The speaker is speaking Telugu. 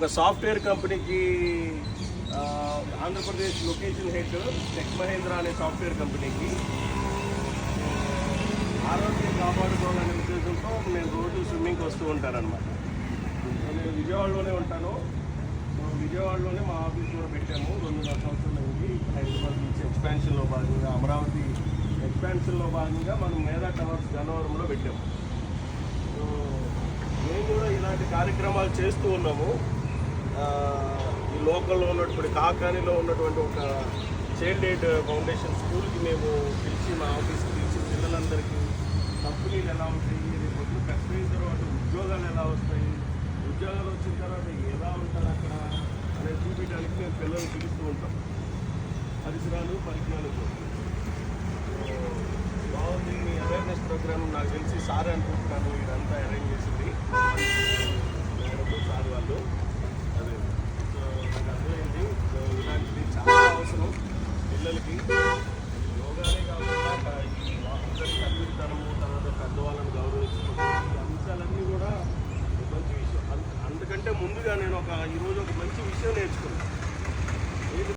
ఒక సాఫ్ట్వేర్ కంపెనీకి Andhra Pradesh location head Tech Mahindra అనే సాఫ్ట్వేర్ కంపెనీకి. ఆరోగ్యం కాపాడుకోవాలనే ఉద్దేశంతో నేను రోజు స్విమ్మింగ్కి వస్తూ ఉంటానన్నమాట. నేను విజయవాడలోనే ఉంటాను. విజయవాడలోనే మా ఆఫీస్ కూడా పెట్టాము. రెండున్నర సంవత్సరాలు ఉంది హైదరాబాద్ నుంచి ఎక్స్పాన్షన్లో భాగంగా అమరావతి ఎక్స్పాన్షన్లో భాగంగా మనం మేధా టవర్స్ గన్నవరంలో పెట్టాము. సో మేము కూడా ఇలాంటి కార్యక్రమాలు చేస్తూ ఉన్నాము. ఈ లోకల్లో ఉన్నటువంటి కాకానిలో ఉన్నటువంటి ఒక చైల్డ్ ఎయిడ్ ఫౌండేషన్ స్కూల్కి మేము పిలిచి మా ఆఫీస్కి పిలిచి పిల్లలందరికీ కంపెనీలు ఎలా ఉంటాయి రేపు పొద్దున్న కష్టమైన తర్వాత ఉద్యోగాలు ఎలా వస్తాయి ఉద్యోగాలు వచ్చిన తర్వాత ఎలా ఉంటారు అక్కడ అనేది చూపించడానికి మేము పిల్లలు పిలుస్తూ ఉంటాం. పరిసరాలు పరిజ్ఞానం బాగుంది మీ అవేర్నెస్ ప్రోగ్రామ్ నాకు తెలిసి సార్ అనుకుంటున్నాను ఇదంతా అరేంజ్ పిల్లలకి యోగానే కాకుండా ఈ అందరి తర్వాత పెద్దవాళ్ళని గౌరవించడం ఈ అంశాలన్నీ కూడా మంచి విషయం. అందుకంటే ముందుగా నేను ఒక ఈరోజు ఒక మంచి విషయం నేను